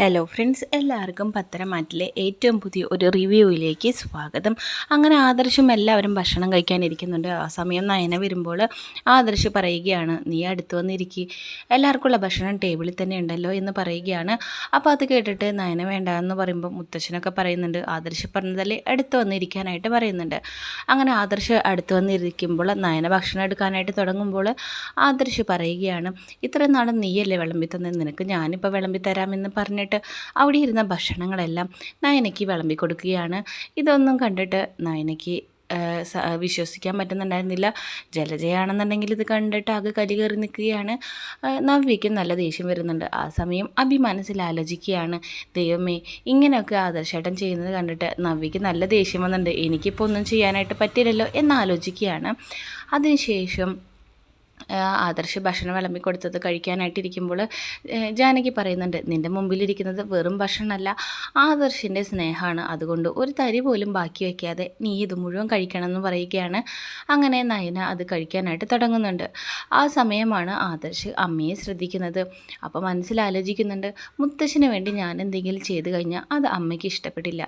Hello friends എല്ലാവർക്കും പത്തരമാറ്റിലെ ഏറ്റവും പുതിയ ഒരു റിവ്യൂവിലേക്ക് സ്വാഗതം. അങ്ങനെ ആദർശം എല്ലാവരും ഭക്ഷണം കഴിക്കാനിരിക്കുന്നുണ്ട് ആ സമയം നയന വരുമ്പോൾ ആദർശ് പറയുകയാണ് നീ അടുത്ത് വന്നിരിക്കുക എല്ലാവർക്കുള്ള ഭക്ഷണം ടേബിളിൽ തന്നെ ഉണ്ടല്ലോ എന്ന് പറയുകയാണ്. അപ്പോൾ അത് കേട്ടിട്ട് നയന വേണ്ട എന്ന് പറയുമ്പോൾ മുത്തശ്ശനൊക്കെ പറയുന്നുണ്ട്. ആദർശ് പറഞ്ഞതല്ലേ അടുത്ത് വന്നിരിക്കാനായിട്ട് പറയുന്നുണ്ട്. അങ്ങനെ ആദർശ് അടുത്ത് വന്നിരിക്കുമ്പോൾ നയന ഭക്ഷണം എടുക്കാനായിട്ട് തുടങ്ങുമ്പോൾ ആദർശ് പറയുകയാണ് ഇത്രയും നാളും നീയല്ലേ വിളമ്പി തന്നെ നിനക്ക് ഞാനിപ്പോൾ വിളമ്പി തരാമെന്ന് പറഞ്ഞിട്ട് അവിടെ ഇരുന്ന ഭക്ഷണങ്ങളെല്ലാം നയനയ്ക്ക് വിളമ്പി കൊടുക്കുകയാണ്. ഇതൊന്നും കണ്ടിട്ട് നയനയ്ക്ക് വിശ്വസിക്കാൻ പറ്റുന്നുണ്ടായിരുന്നില്ല. ജലജയാണെന്നുണ്ടെങ്കിൽ ഇത് കണ്ടിട്ട് ആകെ കലി കയറി നിൽക്കുകയാണ്. നവ്യയ്ക്ക് നല്ല ദേഷ്യം വരുന്നുണ്ട്. ആ സമയം അഭി മനസ്സിൽ ആലോചിക്കുകയാണ്. ദൈവമേ ഇങ്ങനെയൊക്കെ ആദർശേട്ടൻ ചെയ്യുന്നത് കണ്ടിട്ട് നവ്യയ്ക്ക് നല്ല ദേഷ്യം വന്നിട്ടുണ്ട്. എനിക്കിപ്പോൾ ഒന്നും ചെയ്യാനായിട്ട് പറ്റില്ലല്ലോ എന്നാലോചിക്കുകയാണ് അതിനുശേഷം ആദർശ് ഭക്ഷണം വിളമ്പി കൊടുത്തത് കഴിക്കാനായിട്ടിരിക്കുമ്പോൾ ജാനകി പറയുന്നുണ്ട് നിന്റെ മുമ്പിലിരിക്കുന്നത് വെറും ഭക്ഷണമല്ല ആദർശിന്റെ സ്നേഹമാണ്. അതുകൊണ്ട് ഒരു തരി പോലും ബാക്കി വയ്ക്കാതെ നീ ഇത് മുഴുവൻ കഴിക്കണം എന്ന് പറയുകയാണ്. അങ്ങനെ നയന അത് കഴിക്കാനായിട്ട് തുടങ്ങുന്നുണ്ട്. ആ സമയമാണ് ആദർശ് അമ്മയെ ശ്രദ്ധിക്കുന്നത്. അപ്പോൾ മനസ്സിൽ ആലോചിക്കുന്നുണ്ട് മുത്തശ്ശന് വേണ്ടി ഞാൻ എന്തെങ്കിലും ചെയ്ത് കഴിഞ്ഞാൽ അത് അമ്മയ്ക്ക് ഇഷ്ടപ്പെടില്ല.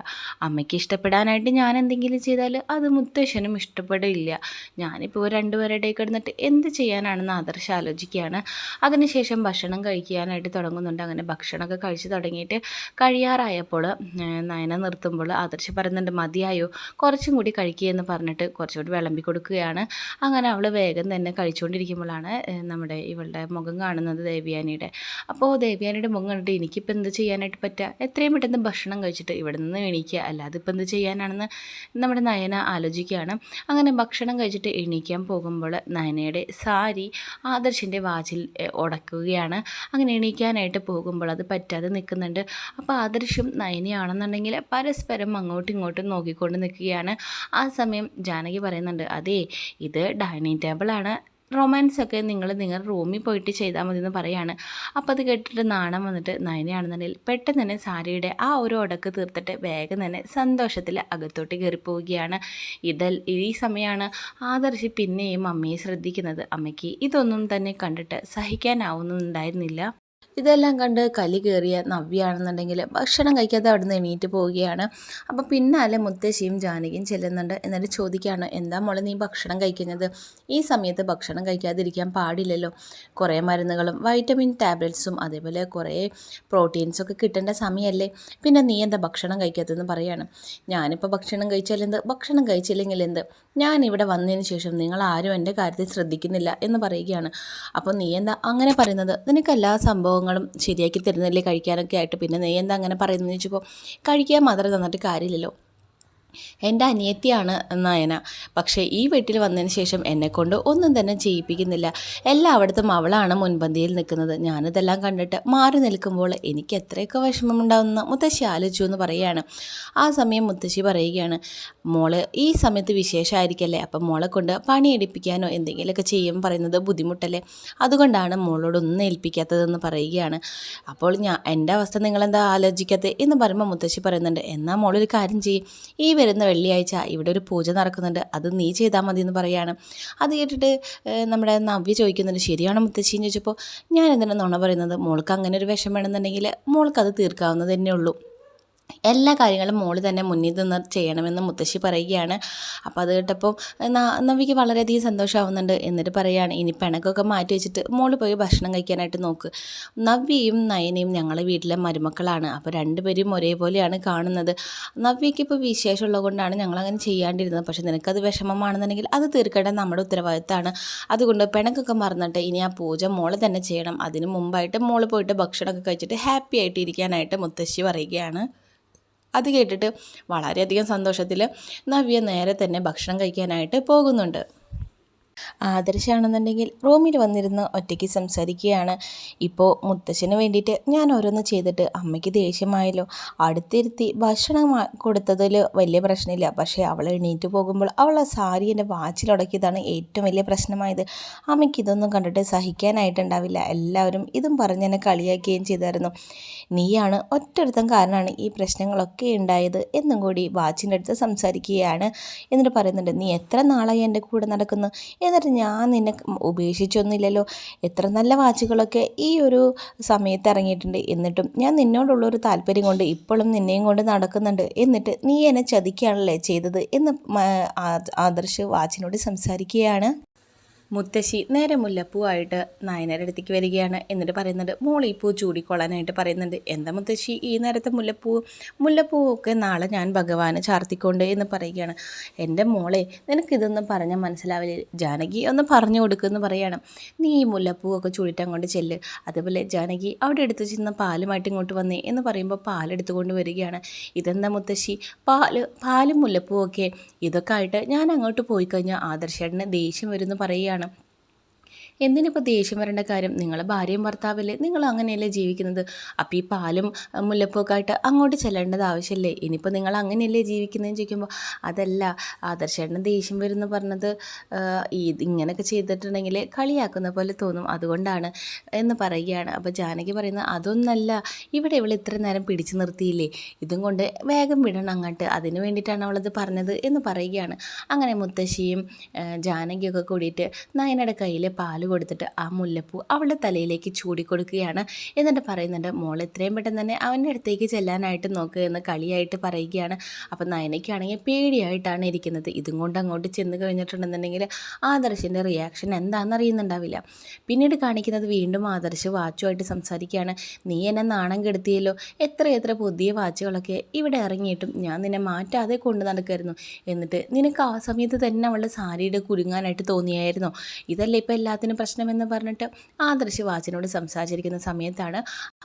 അമ്മയ്ക്ക് ഇഷ്ടപ്പെടാനായിട്ട് ഞാൻ എന്തെങ്കിലും ചെയ്താൽ അത് മുത്തശ്ശനും ഇഷ്ടപ്പെടില്ല. ഞാനിപ്പോൾ രണ്ടുപേരുടെ കിടന്നിട്ട് എന്ത് ചെയ്യാനാണെന്ന് ആദർശ ആലോചിക്കുകയാണ്. അതിനുശേഷം ഭക്ഷണം കഴിക്കാനായിട്ട് തുടങ്ങുന്നുണ്ട്. അങ്ങനെ ഭക്ഷണമൊക്കെ കഴിച്ച് തുടങ്ങിയിട്ട് കഴിയാറായപ്പോൾ നയന നിർത്തുമ്പോൾ ആദർശ് പറയുന്നുണ്ട് മതിയായോ കുറച്ചും കൂടി കഴിക്കുക എന്ന് പറഞ്ഞിട്ട് കുറച്ചുകൂടി വിളമ്പി കൊടുക്കുകയാണ്. അങ്ങനെ അവൾ വേഗം തന്നെ കഴിച്ചുകൊണ്ടിരിക്കുമ്പോഴാണ് നമ്മുടെ ഇവളുടെ മുഖം കാണുന്നത് ദേവിയാനിയുടെ. അപ്പോൾ ദേവിയാനിയുടെ മുഖം കണ്ടിട്ട് എനിക്കിപ്പോൾ എന്ത് ചെയ്യാനായിട്ട് പറ്റുക? എത്രയും പെട്ടെന്ന് ഭക്ഷണം കഴിച്ചിട്ട് ഇവിടെ നിന്ന് എണീക്കുക. അല്ലാതെ ഇപ്പം എന്ത് ചെയ്യാനാണെന്ന് നമ്മുടെ നയന ആലോചിക്കുകയാണ്. അങ്ങനെ ഭക്ഷണം കഴിച്ചിട്ട് എണീക്കാൻ പോകുമ്പോൾ നയനയുടെ സാരി ആദർശിന്റെ വാച്ചിൽ ഉടക്കുകയാണ് അങ്ങനെ എണീക്കാനായിട്ട് പോകുമ്പോൾ അത് പറ്റാതെ നിൽക്കുന്നുണ്ട്. അപ്പോൾ ആദർശും നയനയാണെന്നുണ്ടെങ്കിൽ പരസ്പരം അങ്ങോട്ടും ഇങ്ങോട്ടും നോക്കിക്കൊണ്ട് നിൽക്കുകയാണ്. ആ സമയം ജാനകി പറയുന്നുണ്ട് അതേ ഇത് ഡൈനിങ് ടേബിളാണ്. റൊമാൻസ് ഒക്കെ നിങ്ങൾ നിങ്ങളുടെ റൂമിൽ പോയിട്ട് ചെയ്താൽ മതി എന്ന് പറയാണ്. അപ്പോൾ അത് കേട്ടിട്ട് നാണം വന്നിട്ട് നയനയാണെന്നുണ്ടെങ്കിൽ പെട്ടെന്ന് തന്നെ സാരിയുടെ ആ ഒരു ഉടക്ക് തീർത്തിട്ട് വേഗം തന്നെ സന്തോഷത്തിൽ അകത്തോട്ട് കയറി പോവുകയാണ് ഇതിൽ ഈ സമയമാണ് ആദർശി പിന്നെയും അമ്മയെ ശ്രദ്ധിക്കുന്നത്. അമ്മയ്ക്ക് ഇതൊന്നും തന്നെ കണ്ടിട്ട് സഹിക്കാനാവുന്നുണ്ടായിരുന്നില്ല. ഇതെല്ലാം കണ്ട് കലി കയറിയ നവ്യാണെന്നുണ്ടെങ്കിൽ ഭക്ഷണം കഴിക്കാതെ അവിടെ നിന്ന് എണീറ്റ് പോവുകയാണ്. അപ്പോൾ പിന്നാലെ മുത്തശ്ശിയും ജാനകിയും ചെല്ലുന്നുണ്ട്. എന്നിട്ട് ചോദിക്കുകയാണ് എന്താ മോളെ നീ ഭക്ഷണം കഴിക്കുന്നത്? ഈ സമയത്ത് ഭക്ഷണം കഴിക്കാതിരിക്കാൻ പാടില്ലല്ലോ. കുറേ മരുന്നുകളും വൈറ്റമിൻ ടാബ്ലറ്റ്സും അതേപോലെ കുറേ പ്രോട്ടീൻസൊക്കെ കിട്ടേണ്ട സമയമല്ലേ? പിന്നെ നീ എന്താ ഭക്ഷണം കഴിക്കാത്തതെന്ന് പറയാണ്. ഞാനിപ്പോൾ ഭക്ഷണം കഴിച്ചാൽ എന്ത്? ഭക്ഷണം കഴിച്ചില്ലെങ്കിൽ എന്ത്? ഞാൻ ഇവിടെ വന്നതിന് ശേഷം നിങ്ങൾ ആരും എന്റെ കാര്യത്തിൽ ശ്രദ്ധിക്കുന്നില്ല എന്ന് പറയുകയാണ്. അപ്പോൾ നീ എന്താ അങ്ങനെ പറയുന്നത്? നിനക്ക് എല്ലാ സംഭവങ്ങളും ശരിയാക്കി തരുന്നില്ലേ കഴിക്കാനൊക്കെ ആയിട്ട്. പിന്നെ നീ എന്താ അങ്ങനെ പറയുന്നതെന്ന് ചോദിച്ചപ്പോൾ കഴിക്കാൻ മാത്രം തന്നിട്ട് കാര്യമില്ലല്ലോ. എന്റെ അനിയത്തിയാണ് നയന. പക്ഷേ ഈ വീട്ടിൽ വന്നതിന് ശേഷം എന്നെക്കൊണ്ട് ഒന്നും തന്നെ ചെയ്യിപ്പിക്കുന്നില്ല. എല്ലായിടത്തും അവളാണ് മുൻപന്തിയിൽ നിൽക്കുന്നത്. ഞാനിതെല്ലാം കണ്ടിട്ട് മാറി നിൽക്കുമ്പോൾ എനിക്ക് എത്രയൊക്കെ വിഷമമുണ്ടാവുന്ന മുത്തശ്ശി ആലോചിച്ചു എന്ന് പറയുകയാണ്. ആ സമയം മുത്തശ്ശി പറയുകയാണ് മോൾ ഈ സമയത്ത് വിശേഷമായിരിക്കല്ലേ അപ്പം മോളെ കൊണ്ട് പണിയെടുപ്പിക്കാനോ എന്തെങ്കിലുമൊക്കെ ചെയ്യും പറയുന്നത് ബുദ്ധിമുട്ടല്ലേ? അതുകൊണ്ടാണ് മോളോടൊന്നും ഏൽപ്പിക്കാത്തതെന്ന് പറയുകയാണ്. അപ്പോൾ ഞാൻ എന്റെ അവസ്ഥ നിങ്ങളെന്താ ആലോചിക്കാത്തത്? എന്ന് പറയുമ്പോൾ മുത്തശ്ശി പറയുന്നുണ്ട് എന്നാൽ മോളൊരു കാര്യം ചെയ്യും. ഈ വരുന്ന വെള്ളിയാഴ്ച ഇവിടെ ഒരു പൂജ നടക്കുന്നുണ്ട്. അത് നീ ചെയ്താൽ മതി എന്ന് പറയാണ്. അത് കേട്ടിട്ട് നമ്മുടെ നവ്യ ചോദിക്കുന്നുണ്ട് ശരിയാണോ മുത്തശ്ശി? എന്ന് ചോദിച്ചപ്പോൾ ഞാൻ എന്തിനാണ് നുണ പറയുന്നത്? മോൾക്ക് അങ്ങനെ ഒരു വിഷം വേണമെന്നുണ്ടെങ്കിൽ മോൾക്ക് അത് തീർക്കാവുന്നത് തന്നെ ഉള്ളൂ. എല്ലാ കാര്യങ്ങളും മോൾ തന്നെ മുന്നിൽ നിന്ന് ചെയ്യണമെന്ന് മുത്തശ്ശി പറയുകയാണ്. അപ്പോൾ അത് കേട്ടപ്പോൾ നവിക്ക് വളരെയധികം സന്തോഷമാവുന്നുണ്ട് എന്നിട്ട് പറയുകയാണ് ഇനി പിണക്കൊക്കെ മാറ്റി വെച്ചിട്ട് മോൾ പോയി ഭക്ഷണം കഴിക്കാനായിട്ട് നോക്ക്. നവ്യയും നയനയും ഞങ്ങളെ വീട്ടിലെ മരുമക്കളാണ്. അപ്പോൾ രണ്ടുപേരും ഒരേപോലെയാണ് കാണുന്നത്. നവ്യയ്ക്ക് ഇപ്പോൾ വിശേഷമുള്ളത് കൊണ്ടാണ് ഞങ്ങളങ്ങനെ ചെയ്യാണ്ടിരുന്നത്. പക്ഷേ നിനക്കത് വിഷമമാണെന്നുണ്ടെങ്കിൽ അത് തീർക്കേണ്ടത് നമ്മുടെ ഉത്തരവാദിത്തമാണ് അതുകൊണ്ട് പിണക്കൊക്കെ മറന്നിട്ട് ഇനി ആ പൂജ മോൾ തന്നെ ചെയ്യണം. അതിന് മുമ്പായിട്ട് മോൾ പോയിട്ട് ഭക്ഷണമൊക്കെ കഴിച്ചിട്ട് ഹാപ്പി ആയിട്ട് ഇരിക്കാനായിട്ട് മുത്തശ്ശി പറയുകയാണ്. അത് കേട്ടിട്ട് വളരെയധികം സന്തോഷത്തിൽ നവ്യ നേരെ തന്നെ ഭക്ഷണം കഴിക്കാനായിട്ട് പോകുന്നുണ്ട്. ആദർശാണെന്നുണ്ടെങ്കിൽ റൂമിൽ വന്നിരുന്ന് ഒറ്റയ്ക്ക് സംസാരിക്കുകയാണ്. ഇപ്പോൾ മുത്തശ്ശന് വേണ്ടിയിട്ട് ഞാൻ ഓരോന്ന് ചെയ്തിട്ട് അമ്മയ്ക്ക് ദേഷ്യമായല്ലോ. അടുത്തിരുത്തി ഭക്ഷണം കൊടുത്തതിൽ വലിയ പ്രശ്നമില്ല. പക്ഷേ അവൾ എണീറ്റ് പോകുമ്പോൾ അവൾ ആ സാരി എന്റെ വാച്ചിലുടക്കിയതാണ് ഏറ്റവും വലിയ പ്രശ്നമായത്. അമ്മയ്ക്ക് ഇതൊന്നും കണ്ടിട്ട് സഹിക്കാനായിട്ടുണ്ടാവില്ല. എല്ലാവരും ഇതും പറഞ്ഞ് എന്നെ കളിയാക്കുകയും ചെയ്തായിരുന്നു. നീയാണ് ഒറ്റൊരുത്തം കാരണമാണ് ഈ പ്രശ്നങ്ങളൊക്കെ ഉണ്ടായത് എന്നും കൂടി വാച്ചിന്റെ അടുത്ത് സംസാരിക്കുകയാണ്. എന്നിട്ട് പറയുന്നുണ്ട് നീ എത്ര നാളായി എന്റെ കൂടെ നടക്കുന്നു? എന്നിട്ട് ഞാൻ നിന്നെ ഉപേക്ഷിച്ചൊന്നുമില്ലല്ലോ. എത്ര നല്ല വാച്ചുകളൊക്കെ ഈ ഒരു സമയത്ത് ഇറങ്ങിയിട്ടുണ്ട്. എന്നിട്ടും ഞാൻ നിന്നോടുള്ളൊരു താല്പര്യം കൊണ്ട് ഇപ്പോഴും നിന്നെയും കൊണ്ട് നടക്കുന്നുണ്ട്. എന്നിട്ട് നീ എന്നെ ചതിക്കുകയാണല്ലേ ചെയ്തത് എന്ന് ആദർശ് വാച്ചിനോട് സംസാരിക്കുകയാണ്. മുത്തശ്ശി നേരെ മുല്ലപ്പൂവായിട്ട് നായനരുടെ അടുത്തേക്ക് വരികയാണ്. എന്നിട്ട് പറയുന്നുണ്ട് ഈ പൂ ചൂടിക്കൊള്ളാനായിട്ട് പറയുന്നുണ്ട്. എന്താ മുത്തശ്ശി ഈ നേരത്തെ മുല്ലപ്പൂ മുല്ലപ്പൂവൊക്കെ നാളെ ഞാൻ ഭഗവാന് ചാർത്തിക്കൊണ്ട് എന്ന് പറയുകയാണ്. എന്റെ മോളെ നിനക്കിതൊന്നും പറഞ്ഞാൽ മനസ്സിലാവില്ല. ജാനകി ഒന്ന് പറഞ്ഞു കൊടുക്കുമെന്ന് പറയുകയാണ് നീ ഈ മുല്ലപ്പൂവൊക്കെ ചൂടിട്ട് അങ്ങോട്ട് ചെല്ല്. അതുപോലെ ജാനകി അവിടെ എടുത്ത് ചെന്ന പാലുമായിട്ട് ഇങ്ങോട്ട് വന്നേ എന്ന് പറയുമ്പോൾ പാലെടുത്തുകൊണ്ട് വരികയാണ്. ഇതെന്താ മുത്തശ്ശി? പാൽ പാലും മുല്ലപ്പൂവൊക്കെ. ഇതൊക്കെ ആയിട്ട് ഞാൻ അങ്ങോട്ട് പോയി കഴിഞ്ഞാൽ ആദർശേട്ടന് ദേഷ്യം വരുമെന്ന് പറയുകയാണ്. എന്തിനിപ്പോൾ ദേഷ്യം വരേണ്ട കാര്യം? നിങ്ങൾ ഭാര്യയും ഭർത്താവല്ലേ? നിങ്ങൾ അങ്ങനെയല്ലേ ജീവിക്കുന്നത്? അപ്പോൾ ഈ പാലും മുല്ലപ്പൊക്കായിട്ട് അങ്ങോട്ട് ചെല്ലേണ്ടത് ആവശ്യമില്ലേ ഇനിയിപ്പോൾ നിങ്ങൾ അങ്ങനെയല്ലേ ജീവിക്കുന്നതെന്ന് ചോദിക്കുമ്പോൾ അതല്ല ആദർശേട്ടന് ദേഷ്യം വരുമെന്ന് പറഞ്ഞത് ഈ ഇങ്ങനെയൊക്കെ ചെയ്തിട്ടുണ്ടെങ്കിൽ കളിയാക്കുന്ന പോലെ തോന്നും. അതുകൊണ്ടാണ് എന്ന് പറയുകയാണ്. അപ്പോൾ ജാനകി പറയുന്നത് അതൊന്നല്ല ഇവിടെ ഇവൾ ഇത്ര നേരം പിടിച്ചു നിർത്തിയില്ലേ? ഇതും കൊണ്ട് വേഗം വിടണം അങ്ങോട്ട്. അതിന് വേണ്ടിയിട്ടാണ് അവളത് പറഞ്ഞത് എന്ന് പറയുകയാണ്. അങ്ങനെ മുത്തശ്ശിയും ജാനകിയൊക്കെ കൂടിയിട്ട് നയനയുടെ കയ്യിൽ പാൽ കൊടുത്തിട്ട് ആ മുല്ലപ്പൂ അവളുടെ തലയിലേക്ക് ചൂടിക്കൊടുക്കുകയാണ്. എന്നിട്ട് പറയുന്നുണ്ട് മോൾ എത്രയും പെട്ടെന്ന് തന്നെ അവന്റെ അടുത്തേക്ക് ചെല്ലാനായിട്ട് നോക്കുക എന്ന് കളിയായിട്ട് പറയുകയാണ്. അപ്പം നയനയ്ക്കാണെങ്കിൽ പേടിയായിട്ടാണ് ഇരിക്കുന്നത്. ഇതും കൊണ്ട് അങ്ങോട്ട് ചെന്ന് കഴിഞ്ഞിട്ടുണ്ടെന്നുണ്ടെങ്കിൽ ആദർശിന്റെ റിയാക്ഷൻ എന്താണെന്ന് അറിയുന്നുണ്ടാവില്ല പിന്നീട് കാണിക്കുന്നത് വീണ്ടും ആദർശ് വാച്ചുമായിട്ട് സംസാരിക്കുകയാണ്. നീ എന്നെ നാണം കെടുത്തിയല്ലോ. എത്ര എത്ര പുതിയ വാച്ചുകളൊക്കെ ഇവിടെ ഇറങ്ങിയിട്ടും ഞാൻ നിന്നെ മാറ്റാതെ കൊണ്ടു നടക്കുമായിരുന്നു. എന്നിട്ട് നിനക്ക് ആ സമയത്ത് തന്നെ അവളുടെ സാരിയുടെ കുരുങ്ങാനായിട്ട് തോന്നിയായിരുന്നു? ഇതല്ലേ ഇപ്പോൾ എല്ലാത്തിനും പ്രശ്നമെന്ന് പറഞ്ഞിട്ട് ആദർശ് വാച്ചിനോട് സംസാരിച്ചിരിക്കുന്ന സമയത്താണ്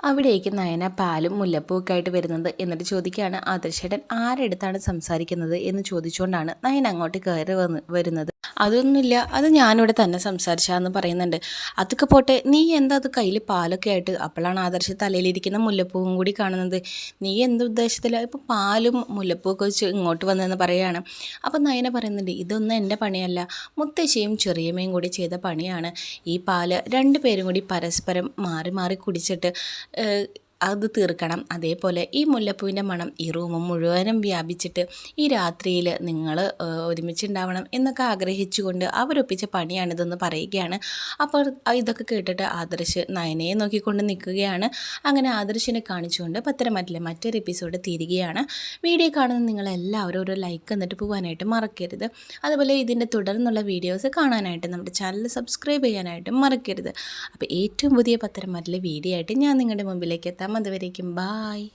അവിടേക്ക് നയന പാലും മുല്ലപ്പൂക്കെ ആയിട്ട് വരുന്നത് എന്നിട്ട് ചോദിക്കുകയാണ് ആദർശേട്ടൻ ആരെടുത്താണ് സംസാരിക്കുന്നത്? എന്ന് ചോദിച്ചുകൊണ്ടാണ് നയൻ അങ്ങോട്ട് കയറി വരുന്നത്. അതൊന്നുമില്ല. അത് ഞാനിവിടെ തന്നെ സംസാരിച്ചാന്ന് പറയുന്നുണ്ട്. അതൊക്കെ പോട്ടെ നീ എന്താ അത് കയ്യിൽ പാലൊക്കെ ആയിട്ട് അപ്പോഴാണ് ആദർശ തലയിലിരിക്കുന്ന മുല്ലപ്പൂവും കൂടി കാണുന്നത്. നീ എന്ത് ഉദ്ദേശത്തിലാണ് ഇപ്പോൾ പാലും മുല്ലപ്പൂവൊക്കെ വെച്ച് ഇങ്ങോട്ട് വന്നതെന്ന് പറയുകയാണ്. അപ്പം നയന പറയുന്നുണ്ട് ഇതൊന്നും എന്റെ പണിയല്ല. മുത്തശ്ശിയും ചെറിയമ്മയും കൂടി ചെയ്ത പണിയാണ്. ഈ പാൽ രണ്ട് പേരും കൂടി പരസ്പരം മാറി മാറി കുടിച്ചിട്ട് അത് തീർക്കണം. അതേപോലെ ഈ മുല്ലപ്പൂവിന്റെ മണം ഈ റൂം മുഴുവനും വ്യാപിച്ചിട്ട് ഈ രാത്രിയിൽ നിങ്ങൾ ഒരുമിച്ചുണ്ടാവണം എന്നൊക്കെ ആഗ്രഹിച്ചുകൊണ്ട് അവരൊപ്പിച്ച പണിയാണിതെന്ന് പറയുകയാണ്. അപ്പോൾ ഇതൊക്കെ കേട്ടിട്ട് ആദർശ് നയനയെ നോക്കിക്കൊണ്ട് നിൽക്കുകയാണ്. അങ്ങനെ ആദർശിനെ കാണിച്ചുകൊണ്ട് പത്തരമാറ്റിലെ മറ്റൊരു എപ്പിസോഡ് തീരുകയാണ്. വീഡിയോ കാണുന്ന നിങ്ങളെല്ലാവരും ഒരു ലൈക്ക് എന്നിട്ട് പോകാനായിട്ട് മറക്കരുത്. അതുപോലെ ഇതിന്റെ തുടർന്നുള്ള വീഡിയോസ് കാണാനായിട്ട് നമ്മുടെ ചാനൽ സബ്സ്ക്രൈബ് ചെയ്യാനായിട്ടും മറക്കരുത്. അപ്പോൾ ഏറ്റവും പുതിയ പത്തരമാറ്റിലെ വീഡിയോ ആയിട്ട് ഞാൻ നിങ്ങളുടെ മുമ്പിലേക്ക് എത്താം. അതുവരേക്കും. ബായ്